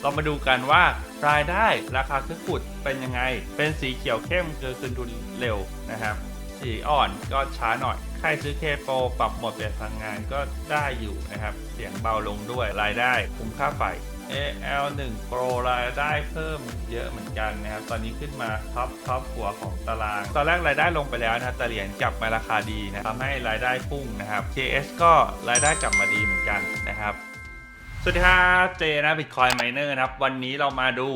เรามาดูกันว่ารายได้ราคาเครื่องขุดเป็นยังไง เป็นสีเขียวเข้มคือคืนทุนเร็วนะครับ สีอ่อนก็ช้าหน่อย ใครซื้อเคโปรปรับหมดเปลี่ยนพลังงานก็ได้อยู่นะครับ เสียงเบาลงด้วยรายได้คุ้มค่าไฟ AL1 Pro รายได้เพิ่มเยอะเหมือนกันนะครับ ตอนนี้ขึ้นมาท็อปท็อปหัวของตาราง ตอนแรกรายได้ลงไปแล้วนะแต่เหรียญกลับมาราคาดีนะทำให้รายได้พุ่งนะครับ KS ก็รายได้กลับมาดีเหมือนกันนะครับ สวัสดีครับเจนะบิตคอยไมเนอร์นะครับ วันนี้เรามาดู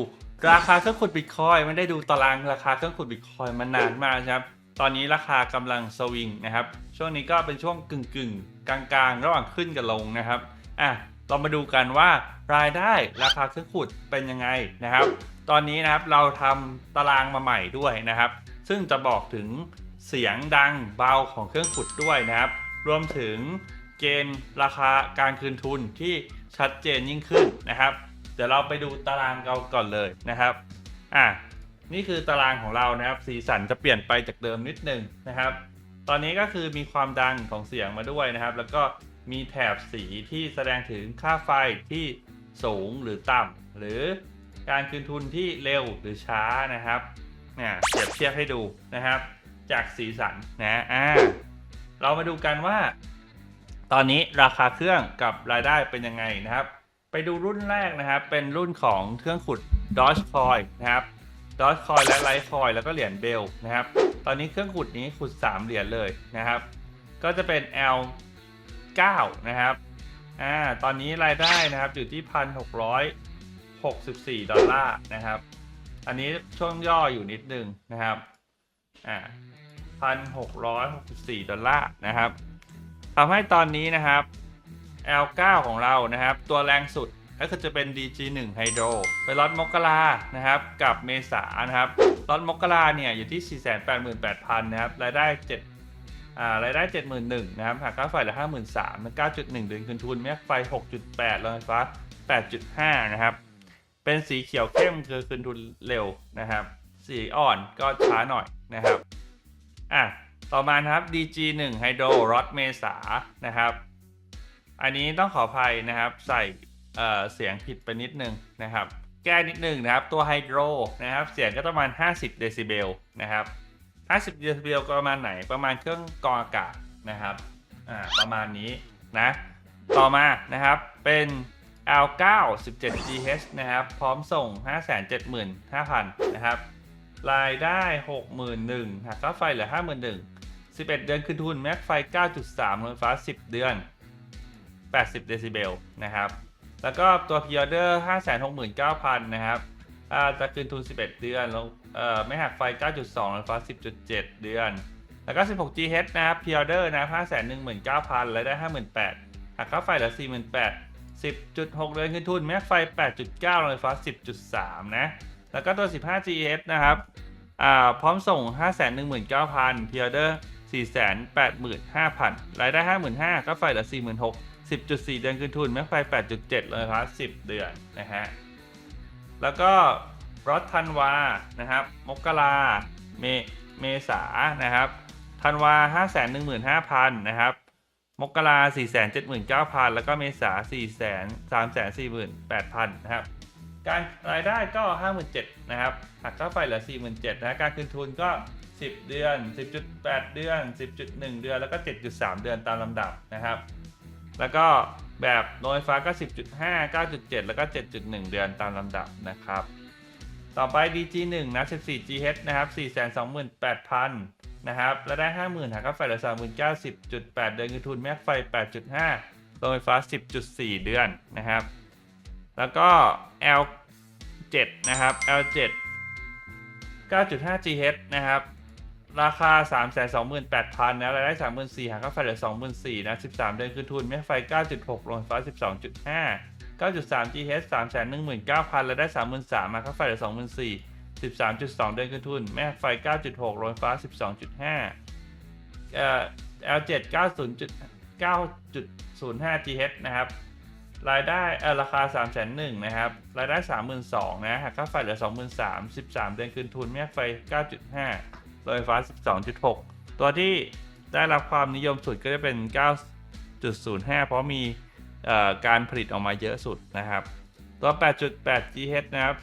ราคาเครื่องขุดบิตคอยไม่ได้ดูตารางราคาเครื่องขุดบิตคอยมานานมากนะครับ ตอนนี้ราคากำลังสวิงนะครับ ช่วงนี้ก็เป็นช่วงกึ่งกึ่งกลางๆ ระหว่างขึ้นกับลงนะครับอะเรามาดูกันว่ารายได้ราคาเครื่องขุดเป็นยังไงนะครับ ตอนนี้นะครับเราทำตารางมาใหม่ด้วยนะครับ ซึ่งจะบอกถึงเสียงดังเบาของเครื่องขุดด้วยนะครับ รวมถึงเกณฑ์ราคาการคืนทุนที่ ชัดเจนยิ่งขึ้นนะครับ เดี๋ยวเราไปดูตารางเราก่อนเลยนะครับอะนี่คือตารางของเรานะครับ สีสันจะเปลี่ยนไปจากเดิมนิดนึงนะครับ ตอนนี้ก็คือมีความดังของเสียงมาด้วยนะครับ แล้วก็มีแถบสีที่แสดงถึงค่าไฟที่สูงหรือต่ำหรือการคืนทุนที่เร็วหรือช้านะครับเนี่ยเปรียบเทียบให้ดูนะครับ จากสีสันนะอ่าเรามาดูกันว่า ตอนนี้ราคาเครื่องกับรายได้เป็นยังไงนะครับ ไปดูรุ่นแรกนะครับ เป็นรุ่นของเครื่องขุด Dogecoin นะครับ Dogecoin และ Litecoin แล้วก็เหรียญเบลนะครับ ตอนนี้เครื่องขุดนี้ขุด 3 เหรียญเลยนะครับ ก็จะเป็น L 9 นะครับอ่าตอนนี้รายได้นะครับอยู่ที่ 1,664 ดอลลาร์นะครับ อันนี้ช่วงย่ออยู่นิดนึงนะครับอ่า1,664 ดอลลาร์นะครับ ทำให้ตอนนี้นะครับ L9 ของเรานะครับ ตัวแรงสุดก็คือจะเป็น DG1 Hydro เป็นล็อตมกรานะครับ กับเมษานะครับล็อตมกราเนี่ยอยู่ที่ 488,000 นะครับ รายได้7อ่ารายได้ 71,000นะครับหักค่าไฟเหลือ53,000มัน9.1 เดือนคืนทุนแม็กไฟ 6.8โรงไฟฟ้า 8.5 นะครับ เป็นสีเขียวเข้มคือคืนทุนเร็วนะครับ สีอ่อนก็ช้าหน่อยนะครับ อะ ต่อมาครับ DG1 Hydro รอดเมษานะครับ อันนี้ต้องขออภัยนะครับ ใส่เเสียงผิดไปนิดนึงนะครับ แก้นิดนึงนะครับ ตัวไฮโดรนะครับ เสียงก็ประมาณ 50 เดซิเบลนะครับ 50 เดซิเบลประมาณไหน ประมาณเครื่องกรองอากาศนะครับอ่าประมาณนี้นะ ต่อมานะครับเป็น L9 17GH นะครับ พร้อมส่ง 575,000 นะครับ รายได้ 61,000หักค่าไฟเหลือ 51,000 11 เดือนคืนทุนแม็กไฟ 9.3โรงไฟฟ้า 10 เดือน 80 เดซิเบลนะครับ แล้วก็ตัวพิออเดอร์ 569,000 นะครับจะคืนทุน 11 เดือนแลงเอ่อไม่หักไฟ 9.2โรงไฟฟ้า 10.7 เดือน แล้วก็ 16 GH นะครับพิออเดอร์นะ519,000รายได้ 58,000หักค่าไฟเหลือ 48,000 10.6 เดือนคืนทุนแม็กไฟ 8.9โรงไฟฟ้า 10.3 นะ แล้วก็ตัว 15 GH นะครับ อ่า พร้อมส่ง 519,000พิออเดอร์ 485,000 รายได้ 55,000ก็ไฟเหลือ46,000 10.4 เดือนคืนทุนแม็กไฟ 8.7 เลยครับ 10 เดือนนะฮะ แล้วก็รถธันวา นะครับ มกราเมเมษานะครับธันวา 515,000 นะครับ มกรา479,000 แล้วก็เมษา4,348,000 นะครับ การรายได้ก็ 57,000 นะครับ หักค่าไฟเหลือ 47,000 นะ การคืนทุนก็ 10 เดือน 10.8 เดือน 10.1 เดือน แล้วก็ 7.3 เดือนตามลำดับนะครับ แล้วก็แบบโรงไฟฟ้าก็ 10.5 9.7 แล้วก็ 7.1 เดือนตามลำดับนะครับ ต่อไป DG1 นะ 14 GH นะครับ 428,000 นะครับแล้วได้ 50,000หักค่าไฟเหลือ39,000 10.8 เดือนเงินทุนแม็กไฟ 8.5โรงไฟฟ้า 10.4 เดือนนะครับ แล้วก็ L7 นะครับ L7 9.5 GH นะครับ ราคา 328,000นะรายได้ 34,000หักค่าไฟเหลือ24,000นะ13 เดือนคืนทุนแม่ไฟ 9.6 โรงไฟฟ้า 12.5 9.3 GH 319,000รายได้ 33,000หักค่าไฟเหลือ24,000 13.2 เดือนคืนทุน แม่ไฟ 9.6 โรงไฟฟ้า 12.5 เอ่อ L7 90.9.05 GH นะครับ รายได้เออราคา3 1 0 0 0นะครับ รายได้ 32,000นะหักค่าไฟเหลือ 23,000 13 เดือนคืนทุน แม่ไฟ 9.5 รงไฟฟ้า 12.6 ตัวที่ได้รับความนิยมสุดก็จะเป็น 9.05 เพราะมีการผลิตออกมาเยอะสุดนะครับ ตัว 8.8 GHz นะครับ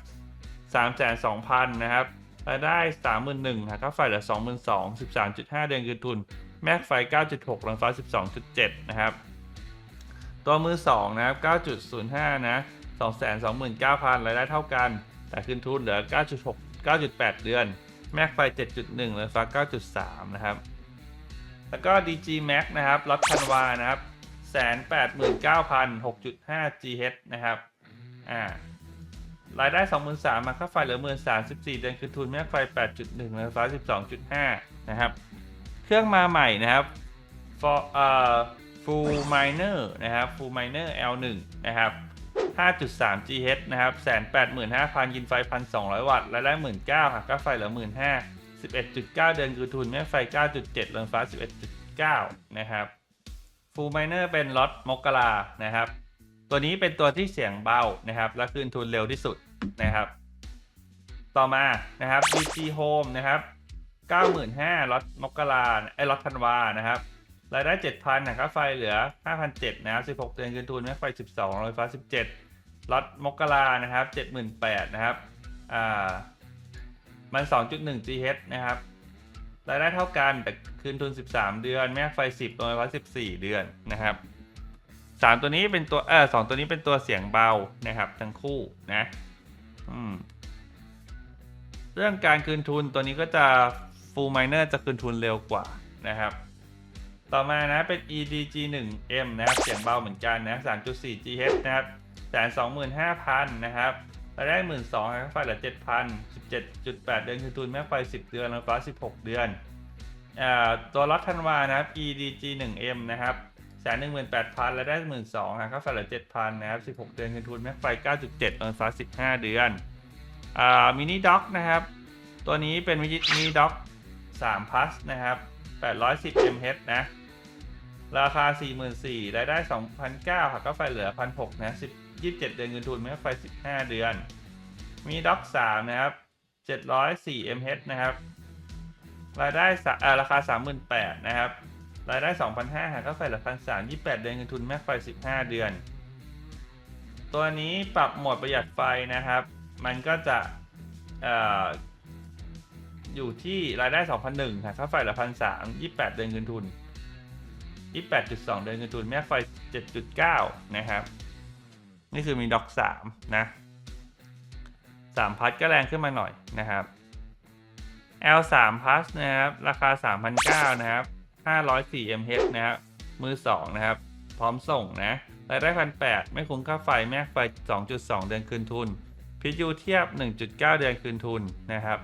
3,200,000 นะครับรายได้ 31,000หักค่าไฟเหลือ22,000 13.5 เดือนคืนทุน แม็กไฟ 9.6ลังฟ้า 12.7 นะครับ ตัวมือ 2 นะครับ 9.05 นะ 229,000รายได้เท่ากัน แต่คืนทุนเหลือ 9.6 9.8 เดือน แม็กไฟ 7.1ลังฟ้า9.3 นะครับ แล้วก็ DG Max นะครับลดพันวานะครับ189,000 6.5 GHz นะครับ อ่ารายได้23,000มมาค่าไฟเหลือ13,014เดือนคือทุนแม่ไฟ8.1ไฟฟ้า12.5นะครับ เครื่องมาใหม่นะครับ for เอ่อ full miner นะครับ full miner L1 นะครับ 5.3 GHz นะครับ185,000 กินไฟ 1,200 วัตต์รายได้19,000หักค่าไฟเหลือ 15,000 11.9 เดือนคือทุนแม่ไฟ 9.7เรือนฟ้า 11.9 นะครับ full miner เป็นล็อตมกรานะครับ ตัวนี้เป็นตัวที่เสียงเบานะครับ และคืนทุนเร็วที่สุดนะครับ ต่อมานะครับ DG Home นะครับ 95,000ล็อตมกราไอ้ล็อตธันวานะครับรายได้ 7,000นะครับไฟเหลือ 5,700นะครับ16 เดือนคืนทุนแม่ไฟ 12รอยฟ้า 17 ล็อตมกรานะครับ78,000นะครับอ่ามัน 2.1 GHz นะครับรายได้เท่ากันแต่คืนทุน 13 เดือน แม่ไฟ 10รอยฟ้า14 เดือนนะครับสามตัวนี้เป็นตัวเออสองตัวนี้เป็นตัวเสียงเบานะครับ ทั้งคู่นะอืมเรื่องการคืนทุนตัวนี้ก็จะ full miner จะคืนทุนเร็วกว่านะครับ ต่อมานะเป็น EDG 1 M นะครับ เสียงเบาเหมือนกันนะ 3.4 GHz นะครับ แสนสองหมื่นห้าพันนะครับรายได้หมื่นสองค่าไฟเหลือเจ็ดพันสิบเจ็ดจุดแปดเดือนคืนทุนแม่ไฟสิบเดือนไฟฟ้าสิบหกเดือนอ่าตัวล็อตธันวานะครับ EDG 1 M นะครับแสนหนึ่งหมื่นแปดพันรายได้หมื่นสองค่าไฟเหลือเจ็ดพันนะครับสิบหกเดือนเงินทุนแม็กไฟเก้าจุดเจ็ดไฟฟ้าสิบห้าเดือนอ่ามินิด็อกนะครับตัวนี้เป็นมินิด็อกสามพัสนะครับแปดร้อยสิบ mH นะราคาสี่หมื่นสี่รายได้สองพันเก้าหักก็ไฟเหลือพันหกนะ สิบยี่สิบเจ็ดเดือนเงินทุนแม็กไฟสิบห้าเดือน มีด็อกสามนะครับเจ็ดร้อยสี่ mH นะครับ รายได้าราคาสามหมื่นแปดนะครับ รายได้ 2,500หากค่าไฟหลักพันสามยี่แปดเดือนเงินทุนแม็กไฟ 15 เดือน ตัวนี้ปรับโหมดประหยัดไฟนะครับ มันก็จะออยู่ที่รายได้ 2,001หากค่าไฟหลักพันสามยี่แปดเดือนเงินทุน 28.2 เดือนเงินทุนแม็กไฟ 7.9 นะครับ นี่คือมีด็อก3นะ3พัทก็แรงขึ้นมาหน่อยนะครับ L3 Plus นะครับ ราคา 3,900นะครับ504 mH นะครับ มือ 2 นะครับ พร้อมส่งนะรายได้พันแไม่คุ้มค่าไฟแม่ไฟ 2.2 เดือนคืนทุน พิจูเทียบ 1.9 เดือนคืนทุนนะครับ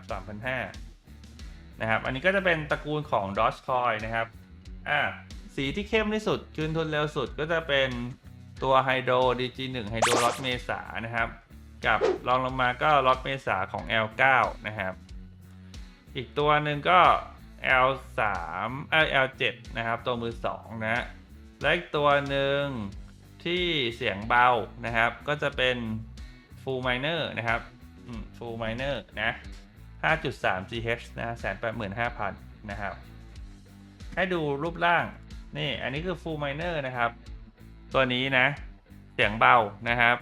3,500นะครับ อันนี้ก็จะเป็นตระกูลของ Dogecoin นะครับ อ่า สีที่เข้มที่สุด คืนทุนเร็วสุดก็จะเป็น ตัว Hydro DG1 Hydro ล็อตเมษานะครับ กับรองลงมาก็ล็อตเมษาของ L9 นะครับ อีกตัวหนึ่งก็ L3 เอ้ย L7 นะครับ ตัวมือ2นะและอีกตัวหนึ่งที่เสียงเบานะครับ ก็จะเป็น Full Miner นะครับอืม Full Miner นะ 5.3 GHz นะ185,000นนะครับ ให้ดูรูปร่าง นี่ อันนี้คือ Full Miner นะครับ ตัวนี้นะ เสียงเบานะครับ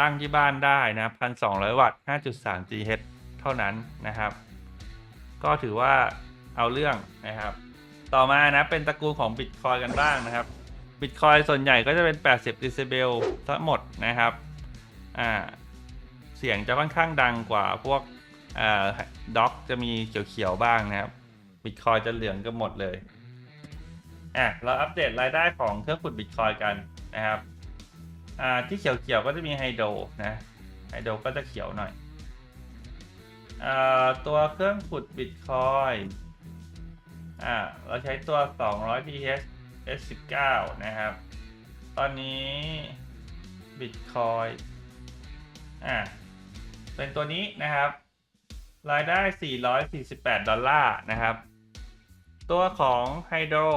ตั้งที่บ้านได้นะ1,200วัตต์5.3 GHz เท่านั้นนะครับ ก็ถือว่าเอาเรื่องนะครับ ต่อมานะเป็นตระกูลของ Bitcoin กันบ้างนะครับ Bitcoin ส่วนใหญ่ก็จะเป็น 80 d b ลทั้งหมดนะครับอ่าเสียงจะค่อนข้างดังกว่าพวกอ่าด็อกจะมีเขียวๆบ้างนะครับ Bitcoin จะเหลืองกันหมดเลย อะเราอัปเดตรายได้ของเครื่องขุด Bitcoin กันนะครับอ่าที่เขียวๆก็จะมีไฮโดรนะไฮโดรก็จะเขียวหน่อยอ่าตัวเครื่องขุด Bitcoin อ่าเราใช้ตัว 200 TH S19 นะครับ ตอนนี้ Bitcoin อ่าเป็นตัวนี้นะครับ รายได้ 448 ดอลลาร์นะครับ ตัวของ Hydro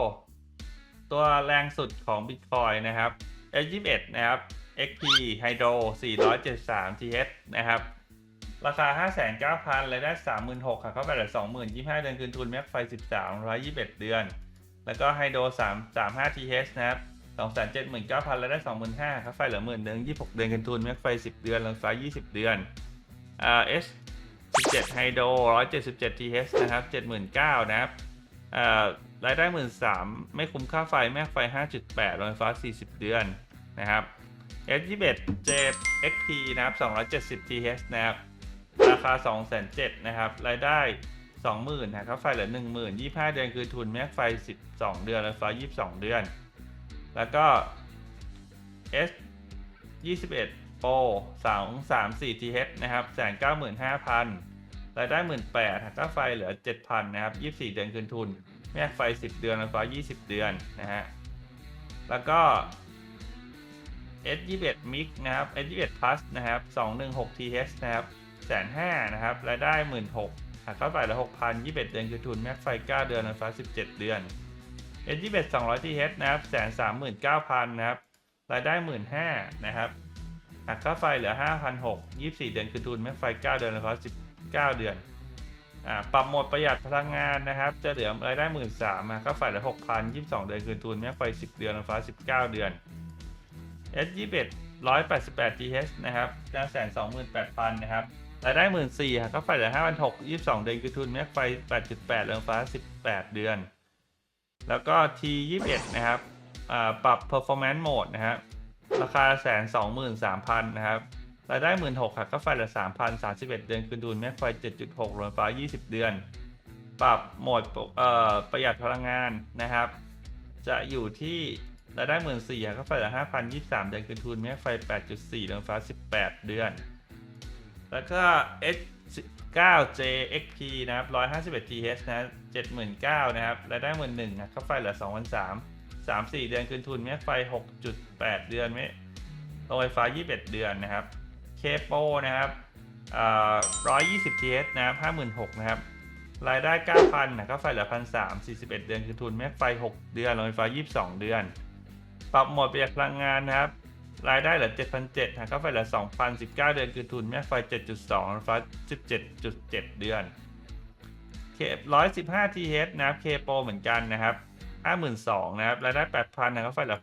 ตัวแรงสุดของ Bitcoin นะครับ S21 นะครับ XP Hydro 473 TH นะครับ ราคา 59,000รายได้ 36,000ค่ะเข้าไปเหลือ20,000 25 เดือนคืนทุนแม็กไฟ 13 121 เดือน แล้วก็ไฮโด3 35 TH นะครับสองแสนเจ็ดหมื่นเก้าพันรายได้สองหมื่นห้าค่าไฟเหลือหมื่นหนึ่งยี่สิบหกเดือนคืนทุนแม็กไฟสิบเดือนรถไฟยี่สิบเดือนอ่า S 17ไฮโดร177 TH นะครับ 79,000นะครับอ่า รายได้13,000ไม่คุ้มค่าไฟแม่ไฟ 5.8โรงไฟฟ้า 40 เดือนนะครับ S21 JXP นะครับ 270 TH นะครับ ราคา 207,000นะครับ รายได้ 20,000นะค่าไฟเหลือ 10,000 25 เดือนคือทุนแม็กไฟ 12 เดือนรถไฟฟ้า 22 เดือน แล้วก็ S 21 Pro 2 3 4 TH นะครับ195,000รายได้18,000หักค่าไฟเหลือ 7,000 นะครับ 24 เดือนคืนทุน แม่ไฟ 10 เดือนไฟฟ้า 20 เดือนนะฮะ แล้วก็ S21 Mix นะครับ S21 Plus นะครับ 216 TH นะครับแสนห้านะครับ รายได้ 16,000หักค่าไฟเหลือ6,000 21 เดือนคืนทุน แม็กไฟ 9 เดือนไฟฟ้า 17 เดือน S21 200 TH นะครับแสน39,000นเก้าพันนะครับ รายได้ 15,000นะครับหักค่าไฟเหลือ 5,600 24 เดือนคืนทุน แม็กไฟ 9 เดือนไฟฟ้า19 เดือน ปรับหมดประหยัดพลังงานนะครับ จะเหลือรายได้หมื่นสามค่าไฟละหกพันยี่สิบสองเดือนคืนทุนแม่ไฟสิบเดือนไฟฟ้าสิบเก้าเดือน S ยี่สิบเอ็ดร้อยแปดสิบแปด TH นะครับเก้าแสนสองหมื่นแปดพันนะครับรายได้หมื่นสี่ค่าไฟละห้าพันหกยี่สิบสองเดือนคืนทุนแม่ไฟแปดจุดแปดไฟฟ้าสิบแปดเดือน แล้วก็ T ยี่สิบเอ็ดนะครับอ่าปรับ performance mode นะครับราคาแสนสองหมื่นสามพันนะครับ รายได้หมื่นหกค่ะก็ไฟละสามพันสามสิบเอ็ดเดือนคืนทุนแม็กไฟเจ็ดจุดหกโรงไฟฟ้ายี่สิบเดือน ปรับโหมดประหยัดพลังงานนะครับ จะอยู่ที่รายได้หมื่นสี่ค่ะก็ไฟละห้าพันยี่สามเดือนคืนทุนแม็กไฟแปดจุดสี่โรงไฟฟ้าสิบแปดเดือน แล้วก็ H 9 JXP นะครับ151 TH นะ79,000นะครับรายได้11,000นะค่าไฟเหลือ2,300 3 4เดือนคืนทุนแม็กไฟ6.8เดือนไม่โรงไฟฟ้า 21 เดือนนะครับ เคโปนะครับอ่า120 TH นะครับ56,000นะครับ รายได้9,000นะค่าไฟเหลือ1,300 41เดือนคืนทุนแม็กไฟ6เดือนโรงไฟฟ้า22เดือน ปรับหมดประหยัดพลังงานนะครับ รายได้เหลือ7,700หักค่าไฟเหลือ2,019เดือนคือทุนแม่ไฟ7.2ไฟฟ้า17.7เดือนเค115 TH นะครับเคโปเหมือนกันนะครับ52,000นะครับ รายได้8,000หักค่าไฟเหลือ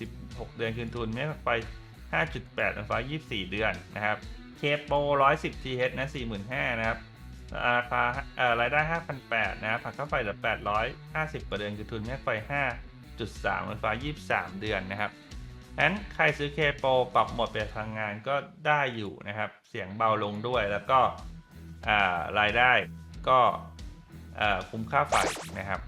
1,146เดือนคืนทุนแม่ไฟ 5.8ไฟฟ้า24 เดือนนะครับเคโป110 TH นะ45,000นะครับราคาเอ่อรายได้ 5,800นะครับหักค่าไฟเหลือ 850กว่าเดือนคือทุนแม่ไฟ 5.3ไฟฟ้า23 เดือนนะครับนั้นใครซื้อเคโปปรับหมดเปลี่ยนพลังงานก็ได้อยู่นะครับ เสียงเบาลงด้วยแล้วก็รายได้ก็คุ้มค่าไฟนะครับ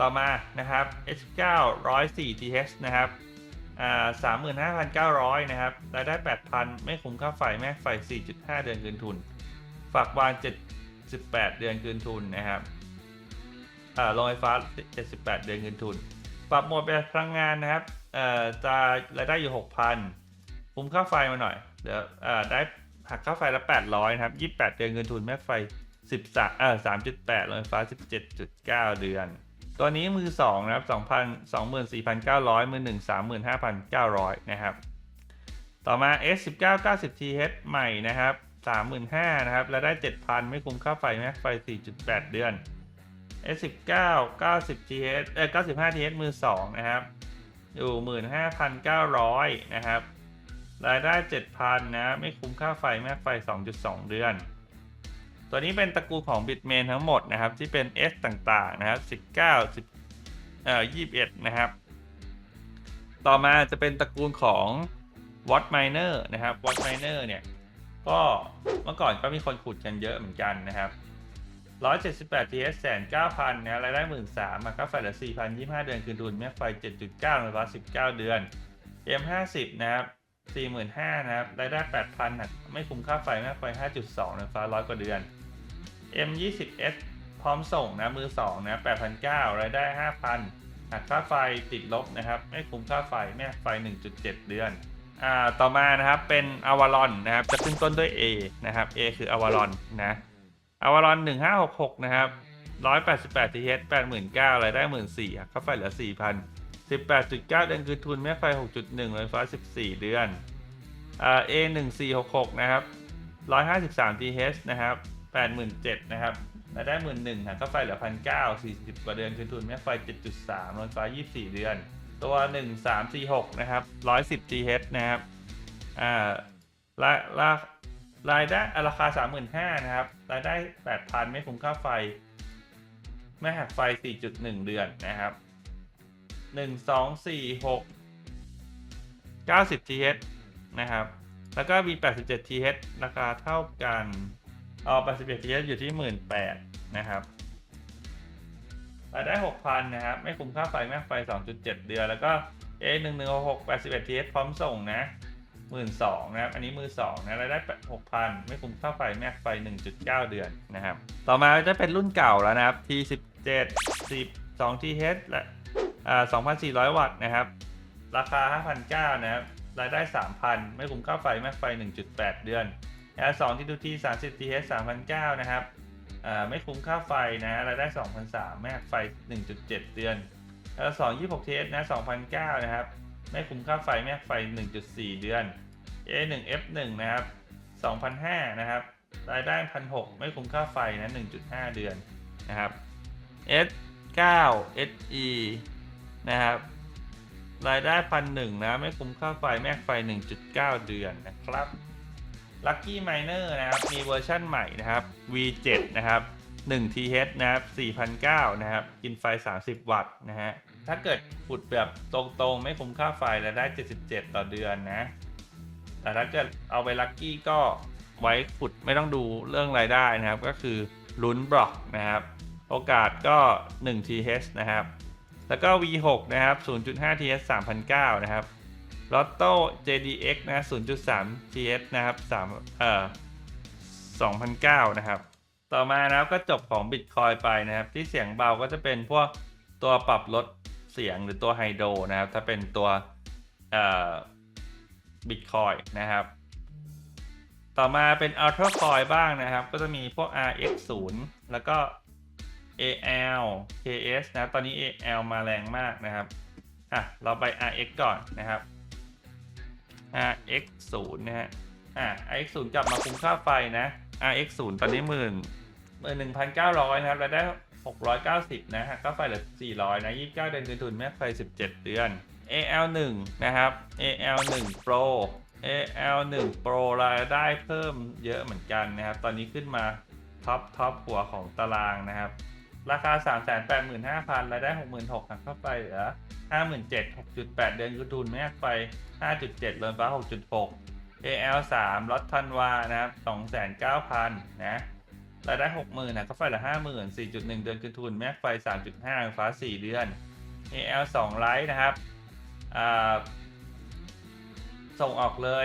ต่อมานะครับ H9 104 TH นะครับ สามหมื่นห้าพันเก้าร้อยนะครับ รายได้แปดพันไม่คุ้มค่าไฟแม่ไฟสี่จุดห้าเดือนคืนทุน ฝากวานเจ็ดสิบแปดเดือนคืนทุนนะครับอ่าลอยฟ้าเจ็ดสิบแปดเดือนคืนทุน ปรับหมดประพลังงานนะครับจะรายได้อยู่หกพันคุ้มค่าไฟมาหน่อย เดี๋ยวได้หักค่าไฟละแปดร้อยนะครับยี่สิบแปดเดือนคืนทุนแม่ไฟสิบสามเออสามจุดแปดลอยฟ้าสิบเจ็ดจุดเก้าเดือน ตัวนี้มือ2นะครับ2,000 24,900 มือ 1 35,900 นะครับ ต่อมา S19 90 TH ใหม่นะครับ 35,000นะครับรายได้ 7,000 ไม่คุ้มค่าไฟแม็กไฟ 4.8 เดือน S19 90 TH เอ่อ95 TH มือ 2 นะครับ อยู่ 15,900 นะครับ รายได้ 7,000 นะ ไม่คุ้มค่าไฟแม่ไฟ 2.2 เดือน ตัวนี้เป็นตระกูลของ Bitmain ทั้งหมดนะครับ ที่เป็น S ต่างๆนะครับ 19 10เอ่อ21 นะครับ ต่อมาจะเป็นตระกูลของ Watt Miner นะครับ Watt Miner เนี่ย ก็เมื่อก่อนก็มีคนขุดกันเยอะเหมือนกันนะครับ 178 TS แสน9,000นะรายได้ 13,000มาค่าไฟเหลือ4,000 25 เดือน คืนทุนแม่ไฟ 7.9ไฟฟ้า19 เดือน M50 นะครับ45,000นะครับ รายได้ 8,000หักไม่คุ้มค่าไฟแม่ไฟ 5.2ไฟฟ้า100กว่าเดือน M20S พร้อมส่งนะมือ2นะ8,900รายได้ 5,000หักค่าไฟติดลบนะครับ ไม่คุ้มค่าไฟแม่ไฟ 1.7 เดือนอ่าต่อมานะครับเป็นอวารอนนะครับจะขึ้นต้นด้วย A นะครับ A คืออวารอนนะอวารอน 1566 นะครับ188 TH 89,000รายได้ 14,000ค่าไฟเหลือ 4,000 18.9 เดือนคือทุนแม่ไฟ 6.1ไฟฟ้า 14 เดือนอ่า A 1466 นะครับ 153 TH นะครับ แปดหมื่นเจ็ดนะครับรายได้หมื่นหนึ่งหักค่าไฟเหลือพันเก้าสี่สิบกว่าเดือนคืนทุนแม่ไฟเจ็ดจุดสามรถไฟยี่สี่เดือน ตัวหนึ่งสามสี่หกนะครับร้อยสิบ GH นะครับอ่าราลารายได้ราคาสามหมื่นห้านะครับ รายได้แปดพันไม่คุ้มค่าไฟแม่หักไฟสี่จุดหนึ่งเดือนนะครับหนึ่งสองสี่หกเก้าสิบ TH นะครับ แล้วก็มีแปดสิบเจ็ด TH ราคาเท่ากัน เอา87 TH อยู่ที่18,000นะครับรายได้6,000นะครับ ไม่คุ้มค่าไฟแม่ไฟ2.7เดือน แล้วก็ A 1 1 6 81 TH พร้อมส่งนะ1 2 0 0นะครับ อันนี้มือ2นะรายได้6,000ไม่คุ้มค่าไฟแม่ไฟ1.9เดือนนะครับ ต่อมาจะเป็นรุ่นเก่าแล้วนะครับ T17 10 2 TH และอ่า2,400วัตต์นะครับ ราคา5,900นะครับ รายได้3,000ไม่คุ้มค่าไฟแม่ไฟ1.8เดือน L2 ที่ดูที่30 TH 3,900นะครับไม่คุ้มค่าไฟนะรายได้2,003แม่ไฟ1.7เดือนแล้ว2 26 TS นะ2,009นะครับ ไม่คุ้มค่าไฟแม่ไฟ1.4เดือน A1 F1 นะครับ2,005นะครับ รายได้1,006ไม่คุ้มค่าไฟนะ1.5เดือนนะครับ S9 SE นะครับรายได้1,001นะ ไม่คุ้มค่าไฟแม่ไฟ 1.9 เดือนนะครับ Lucky Miner นะครับ มีเวอร์ชั่นใหม่นะครับ V7 นะครับ 1 TH นะครับ4,009นะครับ กินไฟ 30 วัตต์นะฮะ ถ้าเกิดขุดแบบตรงๆ ไม่คุ้มค่าไฟแล้วได้ 77 ต่อเดือนนะ แต่ถ้าเกิดเอาไปลัคกี้ก็ไว้ขุดไม่ต้องดูเรื่องรายได้นะครับ ก็คือลุ้นบล็อกนะครับ โอกาสก็ 1 TH นะครับ แล้วก็ V6 นะครับ 0.5 TH 3,009นะครับ ลอตโต้ JDX นะ 0.3 TS นะครับ3เอ่อ2,009 นะครับ ต่อมานะครับก็จบของ Bitcoin ไปนะครับ ที่เสียงเบาก็จะเป็นพวกตัวปรับลดเสียงหรือตัวไฮโดรนะครับ ถ้าเป็นตัวเอ่อ Bitcoin นะครับ ต่อมาเป็น Ultra Coin บ้างนะครับ ก็จะมีพวก RX 0แล้วก็ AL KS นะ ตอนนี้ AL มาแรงมากนะครับ อะ เราไป RX ก่อนนะครับ RX 0นะฮะ อ่า RX 0กลับมาคุ้มค่าไฟนะ RX 0ตอนนี้หมื่นหมื่นหนึ่งพันเก้าร้อยนะครับรายได้หกร้อยเก้าสิบนะฮะค่าไฟเหลือสี่ร้อยนะยี่สิบเก้าเดือนคืนทุนแม่ไฟสิบเจ็ดเดือน AL 1นะครับ AL 1 Pro AL 1 Pro รายได้เพิ่มเยอะเหมือนกันนะครับ ตอนนี้ขึ้นมาท็อปท็อปหัวของตารางนะครับ ราคา 3 8 5 0 0 0รายได้ 66,000หักเข้าไปเหลือ 57,000 6.8เดือนคืนทุนแม่ไฟ5.7เรือนฟ้า6.6 AL 3ลดทันวานะครับ29,000นะรายได้60,000นะก็ไฟละ50,000 4.1เดือนคืนทุนแม่ไฟ3.5เรือนฟ้า4เดือน AL 2ไลท์นะครับส่งออกเลย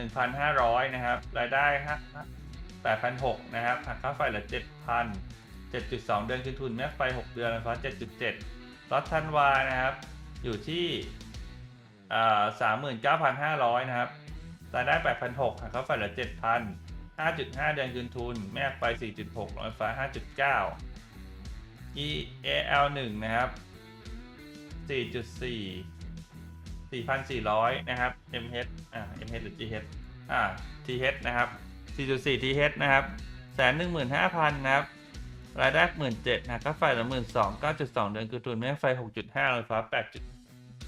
51,500นะครับ รายได้8,600นะครับหักค่าไฟเหลือ7,000 7.2เดือนคืนทุนแม่ไฟ6เดือนนะครับ7.7 รัอตธันวานะครับ อยู่ที่สามหมื่นเก้าพันห้าร้อยนะครับรายได้แปดพันหกหักค่าไฟเหลือเจ็ดพันห้าจุดห้าเดือนคืนทุน แม่ไฟสี่จุดหกน้อยฟ้าห้าจุดเก้า EAL หนึ่งนะครับสี่จุดสี่สี่พันสี่ร้อยนะครับ MH อ่า MH หรือ GH อ่า TH นะครับสี่จุดสี่ TH นะครับแสนหนึ่งหมื่นห้าพันนะครับ รายได้หมื่นเจ็ดนะค่าไฟละหมื่นสองเก้าจุดสองเดือนคือทุนแม่ไฟหกจุดห้าไฟฟ้าแปดจุด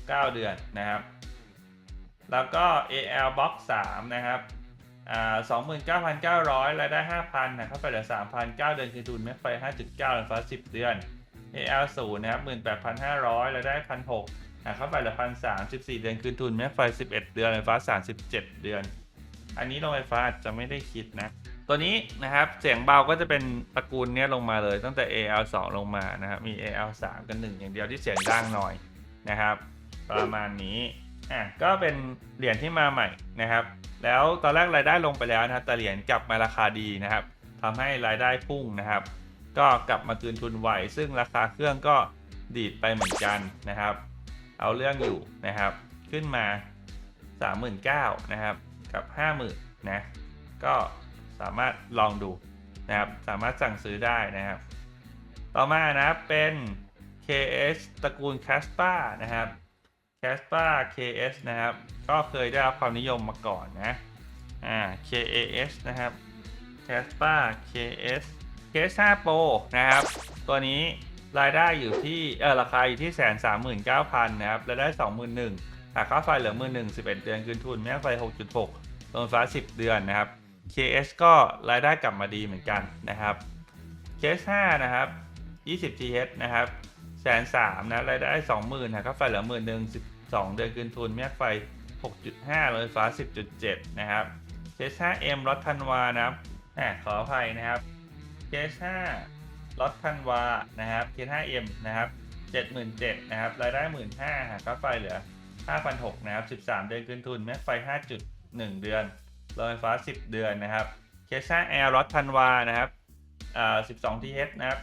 เก้าเดือนนะครับ แล้วก็ AL Box 3 นะครับอ่าสองหมื่นเก้าพันเก้าร้อยรายได้ห้าพันนะค่าไฟเหลือสามพันเก้าเดือนคือทุนแม่ไฟห้าจุดเก้าไฟฟ้าสิบเดือน AL 0นะครับหมื่นแปดพันห้าร้อยรายได้พันหกนะค่าไฟเหลือพันสามสิบสี่เดือนคืนทุนแม่ไฟสิบเอ็ดเดือนไฟฟ้าสามสิบเจ็ดเดือน อันนี้โรงไฟฟ้าจะไม่ได้คิดนะ ตัวนี้นะครับเสียงเบาก็จะเป็นตระกูลเนี้ยลงมาเลยตั้งแต่ AL 2 ลงมานะครับมี AL 3 กันหนึ่งอย่างเดียวที่เสียงดังหน่อยนะครับ ประมาณนี้อะก็เป็นเหรียญที่มาใหม่นะครับ แล้วตอนแรกรายได้ลงไปแล้วนะครับแต่เหรียญกลับมาราคาดีนะครับทำให้รายได้พุ่งนะครับ ก็กลับมาคืนทุนไหวซึ่งราคาเครื่องก็ดีดไปเหมือนกันนะครับ เอาเรื่องอยู่นะครับ ขึ้นมา 39,000นะครับกับ 50,000นะก็ สามารถลองดูนะครับ สามารถสั่งซื้อได้นะครับ ต่อมานะครับเป็น KS ตระกูล Caspa นะครับ Caspa KS นะครับ ก็เคยได้รับความนิยมมาก่อนนะอ่า KAS นะครับ Caspa KS KS 5 Pro นะครับ ตัวนี้รายได้อยู่ที่เออราคาอยู่ที่แสนสามหมื่นเก้าพันนะครับรายได้สองหมื่นหนึ่งหักค่าไฟเหลือหมื่นหนึ่งสิบเอ็ดเดือนคืนทุนแม่ไฟหกจุดหกโรงไฟฟ้าสิบเดือนนะครับ KS ก็รายได้กลับมาดีเหมือนกันนะครับ KS 5นะครับ 20 TH นะครับแสนสามนะรายได้สองหมื่นหักค่าไฟเหลือหมื่นหนึ่งสิบสองเดือนคืนทุนแม่ไฟ 6.5โรงไฟฟ้า 10.7 นะครับ KS 5M รถธันวานะครับอ่าขออภัยนะครับ KS 5รถธันวานะครับ KS 5M นะครับ77,000นะครับรายได้15,000หักค่าไฟเหลือ 5,600นะครับ 13 เดือนคืนทุนแม่ไฟ 5.1 เดือน โรงไฟฟ้า 10 เดือนนะครับ KS 5 L รถธันวานะครับอ่า12 TH นะครับ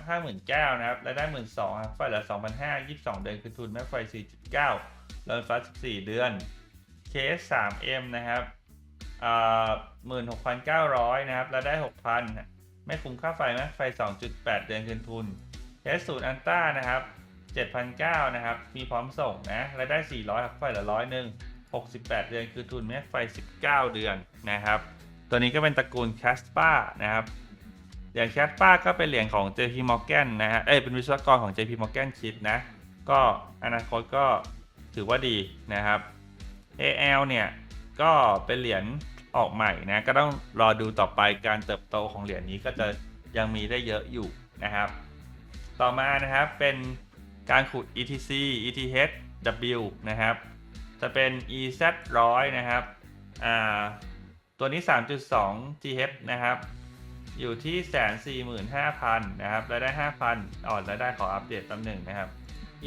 59,000นะครับรายได้ 12,000ครับไฟเหลือ2,500 22 เดือนคืนทุนแม่ไฟ 4.9โรงไฟฟ้า 14 เดือน KS 3M นะครับอ่า16,900นะครับรายได้ 6,000ไม่คุ้มค่าไฟแม่ไฟ 2.8 เดือนคืนทุน KS 0อันต้านะครับ7,900นะครับ มีพร้อมส่งนะรายได้ 400ครับไฟละร้อยหนึ่ง 68 เดือน คือทุนแม่ไฟ 19 เดือนนะครับ ตัวนี้ก็เป็นตระกูล c a s p a นะครับอย่าง c a s p a ก็เป็นเหรียญของ JP Morgan นะฮะ เอ้ย เป็นวิศวกรของ JP Morgan คิดนะ ก็อนาคตก็ถือว่าดีนะครับ AL เนี่ย ก็เป็นเหรียญออกใหม่นะ ก็ต้องรอดูต่อไปการเติบโตของเหรียญนี้ก็จะยังมีได้เยอะอยู่นะครับ ต่อมานะครับเป็นการขุด ETC ETH W นะครับ จะเป็น EZ 100นะครับ อ่า ตัวนี้ 3.2 TH นะครับ อยู่ที่แสนสี่หมื่นห้าพันนะครับรายได้ห้าพันอ่อนรายได้ขออัปเดตตำหนึ่งนะครับ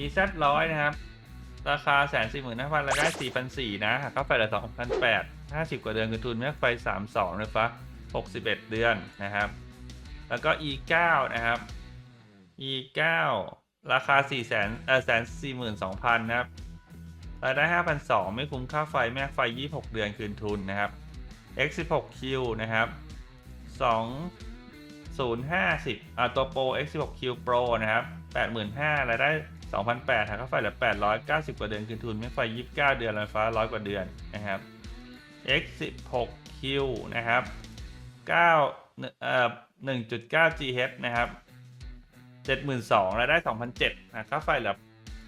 EZ ร้อยนะครับ ราคาแสนสี่หมื่นห้าพันรายได้สี่พันสี่นะหักค่าไฟเหลือสองพันแปดห้าสิบกว่าเดือนคือทุนแม่ไฟสามสองเลยฟ้าหกสิบเอ็ดเดือนนะครับ แล้วก็ E เก้านะครับ E เก้าราคาสี่แสนเออแสนสี่หมื่นสองพันนะครับ รายได้ห้าพันสองไม่คุ้มค่าไฟแม่ไฟยี่หกเดือนคืนทุนนะครับ X 1 6 Q นะครับสองศูนย์ห้าสิบอ่าตัวโปร X 1 6 Q Pro นะครับแปดหมื่นห้ารายได้สองพันแปดหักค่าไฟเหลือแปดร้อยเก้าสิบกว่าเดือนคืนทุนแม่ไฟยี่สิบเดือนไฟฟ้าร้อยกว่าเดือนนะครับ X 1 6 Q นะครับเก้าเอ่อหนึ่งจุดเก้า GH นะครับเจ็ดหมื่นสองรายได้สองพันเจ็ดหักค่าไฟเหลือ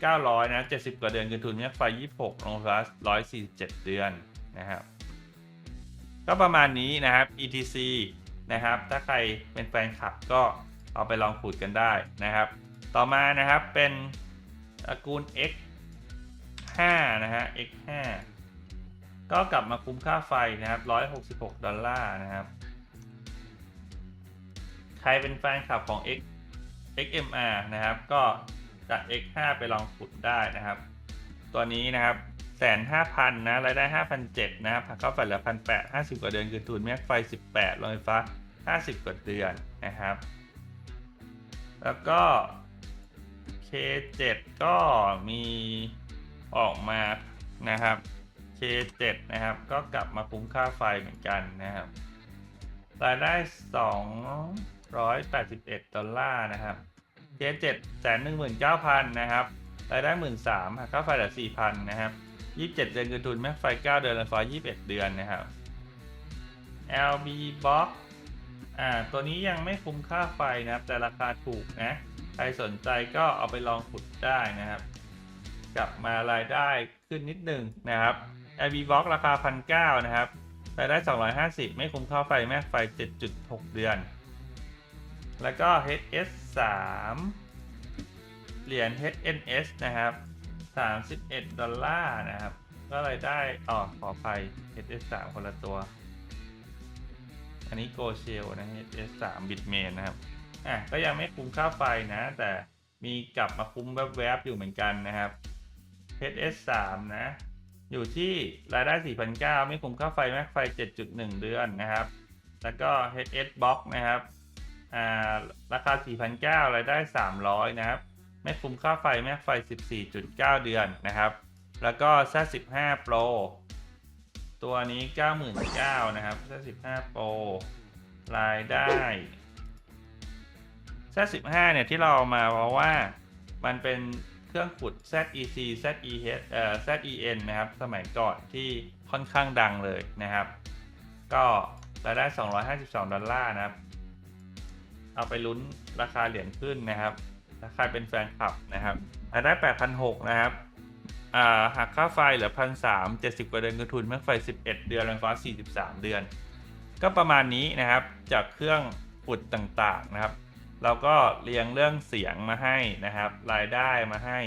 เก้าร้อยนะเจ็ดสิบกว่าเดือนคืนทุนแม่ไฟยี่สิบหกลงไฟฟ้าร้อยสี่สิบเจ็ดเดือนนะครับ ก็ประมาณนี้นะครับ ETC นะครับ ถ้าใครเป็นแฟนคลับก็เอาไปลองขูดกันได้นะครับ ต่อมานะครับเป็นตระกูล X 5นะฮะ X 5ก็กลับมาคุ้มค่าไฟนะครับ 166 ดอลลาร์นะครับ ใครเป็นแฟนคลับของ X XMR นะครับ ก็ จาก X 5 ไปลองขุดได้นะครับ ตัวนี้นะครับแสนห้าพันนะรายได้ห้าพันเจ็ดนะครับหักค่าไฟเหลือพันแปดห้าสิบกว่าเดือนคือทุนแม็กไฟสิบแปดโรงไฟฟ้าห้าสิบกว่าเดือนนะครับ แล้วก็ K7 ก็มีออกมานะครับ K7 นะครับ ก็กลับมาคุ้มค่าไฟเหมือนกันนะครับ รายได้สองร้อยแปดสิบเอ็ดดอลลาร์นะครับ K7 แสนหนึ่งหมื่นเก้าพันนะครับรายได้หมื่นสามหักค่าไฟเหลือสี่พันนะครับยี่สิบเจ็ดเดือนคือทุนแม็กไฟเก้าเดือนไฟฟ้ายี่สิบเอ็ดเดือนนะครับ LB Box อ่าตัวนี้ยังไม่คุ้มค่าไฟนะครับ แต่ราคาถูกนะ ใครสนใจก็เอาไปลองขุดได้นะครับ กลับมารายได้ขึ้นนิดนึงนะครับ LB Box ราคาพันเก้านะครับรายได้ 250 ไม่คุ้มค่าไฟแม็กไฟ 7.6 เดือน แล้วก็ HS 3 เหรียญ HNS นะครับ 31 ดอลลาร์นะครับ ก็รายได้อ๋อขออภัย HS 3คนละตัว อันนี้ Go Shell นะ HS 3 Bitmain นะครับ อะ ก็ยังไม่คุ้มค่าไฟนะ แต่มีกลับมาคุ้มแวบๆอยู่เหมือนกันนะครับ HS 3นะ อยู่ที่รายได้ 4,900 ไม่คุ้มค่าไฟแม็กไฟ 7.1 เดือนนะครับ แล้วก็ HS Box นะครับ อ่าราคา 4,900รายได้ 300 นะครับ ไม่คุ้มค่าไฟแม็กไฟ 14.9 เดือนนะครับ แล้วก็ Z15 Pro ตัวนี้ 99,000นะครับ Z15 Pro รายได้ Z15 เนี่ยที่เราเอามาเพราะว่ามันเป็นเครื่องขุด ZEC ZEH เอ่อ ZEN นะครับ สมัยก่อนที่ค่อนข้างดังเลยนะครับ ก็รายได้ 252 ดอลลาร์นะครับ เอาไปลุ้นราคาเหรียญขึ้นนะครับถ้าใครเป็นแฟนคลับนะครับรายได้8,600นะครับอ่าหักค่าไฟเหลือพันสามเจ็ดสิบกว่าเดือนเงินทุนแม่ไฟ11เดือนแรงฟ้า43เดือน ก็ประมาณนี้นะครับจากเครื่องอุดต่างๆนะครับเราก็เรียงเรื่องเสียงมาให้นะครับ รายได้มาให้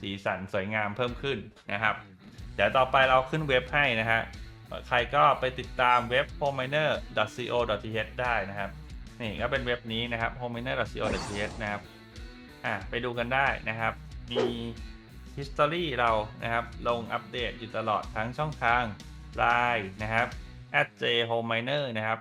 สีสันสวยงามเพิ่มขึ้นนะครับ เดี๋ยวต่อไปเราขึ้นเว็บให้นะฮะใครก็ไปติดตามเว็บ homeminer.co.th ได้นะครับ นี่ก็เป็นเว็บนี้นะครับ homeminer.co.th นะครับอะไปดูกันได้นะครับ มี history เรานะครับ ลงอัปเดตอยู่ตลอดทั้งช่องทาง Line นะครับ @jhomeminer นะครับ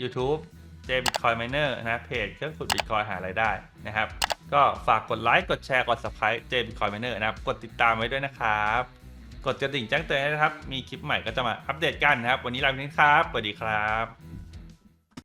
YouTube j bitcoin miner นะเพจเครื่องขุด bitcoin หารายได้นะครับ ก็ฝากกดไลค์กดแชร์กด subscribe j bitcoin miner นะครับ กดติดตามไว้ด้วยนะครับ กดกระดิ่งแจ้งเตือนนะครับ มีคลิปใหม่ก็จะมาอัปเดตกันนะครับ วันนี้ลาไปนี้ครับสวัสดีครับ